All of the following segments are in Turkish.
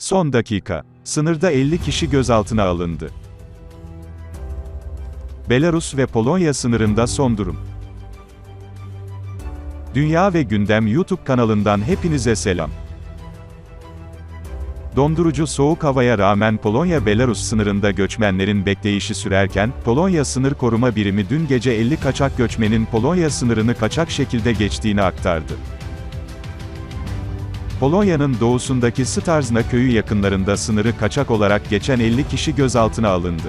Son dakika. Sınırda 50 kişi gözaltına alındı. Belarus ve Polonya sınırında son durum. Dünya ve Gündem YouTube kanalından hepinize selam. Dondurucu soğuk havaya rağmen Polonya-Belarus sınırında göçmenlerin bekleyişi sürerken, Polonya Sınır Koruma Birimi dün gece 50 kaçak göçmenin Polonya sınırını kaçak şekilde geçtiğini aktardı. Polonya'nın doğusundaki Starzna köyü yakınlarında sınırı kaçak olarak geçen 50 kişi gözaltına alındı.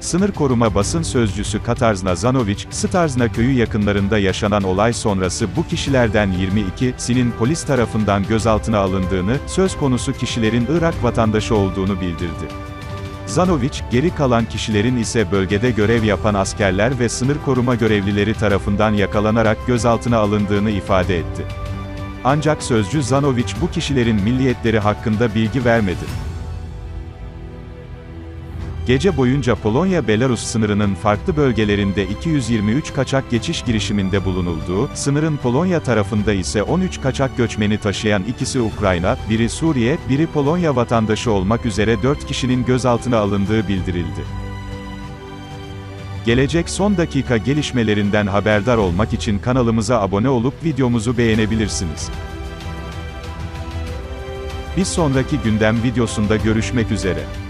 Sınır koruma basın sözcüsü Katarzna Zanovic, Starzna köyü yakınlarında yaşanan olay sonrası bu kişilerden 22'sinin polis tarafından gözaltına alındığını, söz konusu kişilerin Irak vatandaşı olduğunu bildirdi. Zanovic, geri kalan kişilerin ise bölgede görev yapan askerler ve sınır koruma görevlileri tarafından yakalanarak gözaltına alındığını ifade etti. Ancak sözcü Zanovic bu kişilerin milliyetleri hakkında bilgi vermedi. Gece boyunca Polonya-Belarus sınırının farklı bölgelerinde 223 kaçak geçiş girişiminde bulunulduğu, sınırın Polonya tarafında ise 13 kaçak göçmeni taşıyan ikisi Ukrayna, biri Suriye, biri Polonya vatandaşı olmak üzere 4 kişinin gözaltına alındığı bildirildi. Gelecek son dakika gelişmelerinden haberdar olmak için kanalımıza abone olup videomuzu beğenebilirsiniz. Bir sonraki gündem videosunda görüşmek üzere.